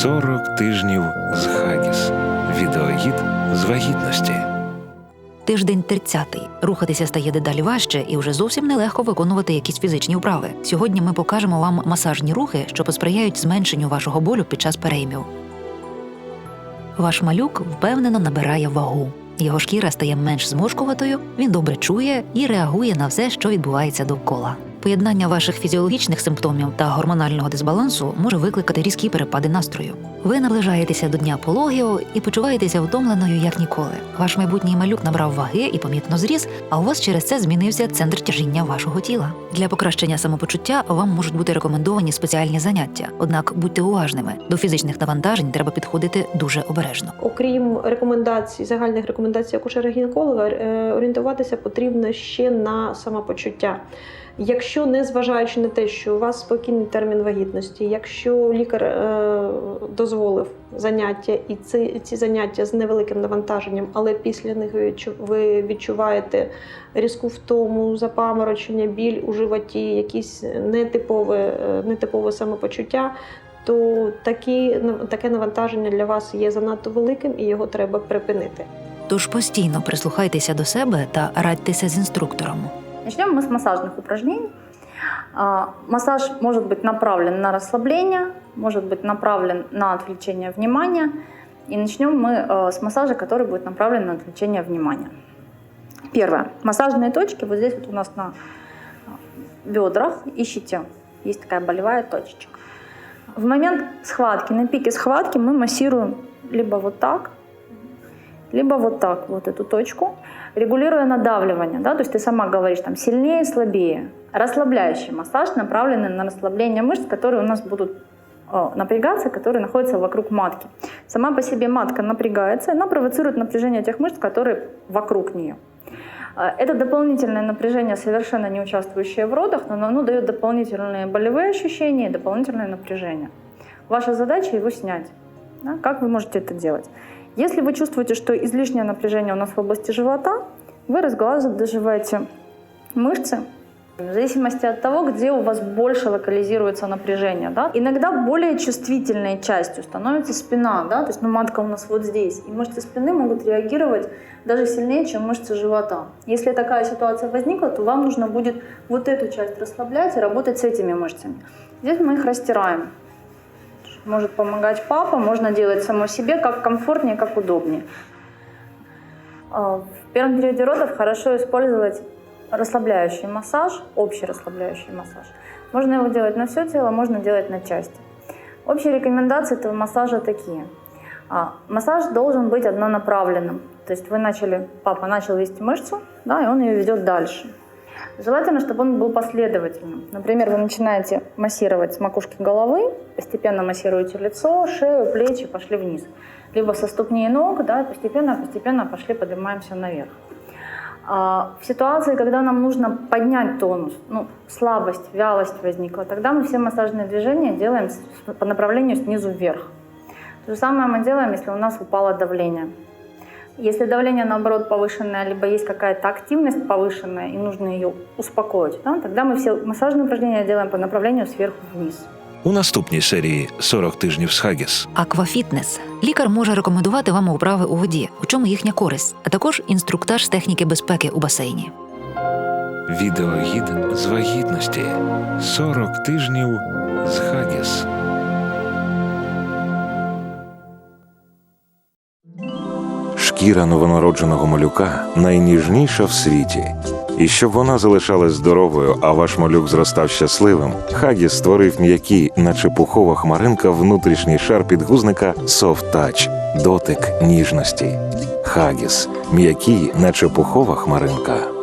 40 тижнів з Хагіс. Відеогід з вагітності. Тиждень 30. Рухатися стає дедалі важче і вже зовсім нелегко виконувати якісь фізичні вправи. Сьогодні ми покажемо вам масажні рухи, що посприяють зменшенню вашого болю під час переймів. Ваш малюк впевнено набирає вагу. Його шкіра стає менш зморшкуватою, він добре чує і реагує на все, що відбувається довкола. Поєднання ваших фізіологічних симптомів та гормонального дисбалансу може викликати різкі перепади настрою. Ви наближаєтеся до дня пологів і почуваєтеся втомленою як ніколи. Ваш майбутній малюк набрав ваги і помітно зріс, а у вас через це змінився центр тяжіння вашого тіла. Для покращення самопочуття вам можуть бути рекомендовані спеціальні заняття. Однак будьте уважними до фізичних навантажень треба підходити дуже обережно. Окрім рекомендацій, загальних рекомендацій акушера-гінеколога, е, орієнтуватися потрібно ще на самопочуття. Якщо не зважаючи на те, що у вас спокійний термін вагітності, якщо лікар е, дозволив заняття і ці, ці заняття з невеликим навантаженням, але після них ви відчуваєте різку втому, запаморочення, біль у животі, якісь нетипове, е, нетипове самопочуття, то такі, таке навантаження для вас є занадто великим і його треба припинити. Тож постійно прислухайтеся до себе та радьтеся з інструктором. Начнем мы с массажных упражнений. А, Массаж может быть направлен на расслабление, может быть направлен на отвлечение внимания. И начнем мы э, с массажа, который будет направлен на отвлечение внимания. Первое. Массажные точки вот здесь вот у нас на а, бедрах. Ищите, есть такая болевая точечка. В момент схватки, на пике схватки мы массируем либо вот так, либо вот так, вот эту точку, регулируя надавливание, да, то есть ты сама говоришь там сильнее, слабее. Расслабляющий массаж направленный на расслабление мышц, которые у нас будут э, напрягаться, которые находятся вокруг матки. Сама по себе матка напрягается, она провоцирует напряжение тех мышц, которые вокруг нее. Э, Это дополнительное напряжение, совершенно не участвующее в родах, но оно дает дополнительные болевые ощущения и дополнительное напряжение. Ваша задача его снять. Да? Как вы можете это делать? Если вы чувствуете, что излишнее напряжение у нас в области живота, вы разглаживаете мышцы в зависимости от того, где у вас больше локализируется напряжение. Да? Иногда более чувствительной частью становится спина, да? то есть ну, матка у нас вот здесь, и мышцы спины могут реагировать даже сильнее, чем мышцы живота. Если такая ситуация возникла, то вам нужно будет вот эту часть расслаблять и работать с этими мышцами. Здесь мы их растираем. Может помогать папа, можно делать само себе, как комфортнее, как удобнее. А, В первом периоде родов хорошо использовать расслабляющий массаж, общий расслабляющий массаж. Можно его делать на все тело, можно делать на части. Общие рекомендации этого массажа такие. А, Массаж должен быть однонаправленным. То есть вы начали, папа начал вести мышцу, да, и он ее ведет дальше. Желательно, чтобы он был последовательным. Например, вы начинаете массировать макушки головы, постепенно массируете лицо, шею, плечи, пошли вниз. Либо со ступней ног, да, постепенно-постепенно пошли, поднимаемся наверх. А, В ситуации, когда нам нужно поднять тонус, ну, слабость, вялость возникла, тогда мы все массажные движения делаем по направлению снизу вверх. То же самое мы делаем, если у нас упало давление. Если давление, наоборот, повышенное, либо есть какая-то активность повышенная, и нужно ее успокоить, да, тогда мы все массажные упражнения делаем по направлению сверху вниз. У наступній серії 40 тижнів з Хагіс. Аквафітнес. Лікар може рекомендувати вам вправи у воді, у чому їхня користь, а також інструктаж з техніки безпеки у басейні. Відеогід з вагітності. 40 тижнів з Хагіс. Шкіра новонародженого малюка найніжніша в світі. І щоб вона залишалась здоровою, а ваш малюк зростав щасливим, Хагіс створив м'які, наче пухова хмаринка, внутрішній шар підгузника Soft Touch – дотик ніжності. Хагіс м'який, наче пухова хмаринка.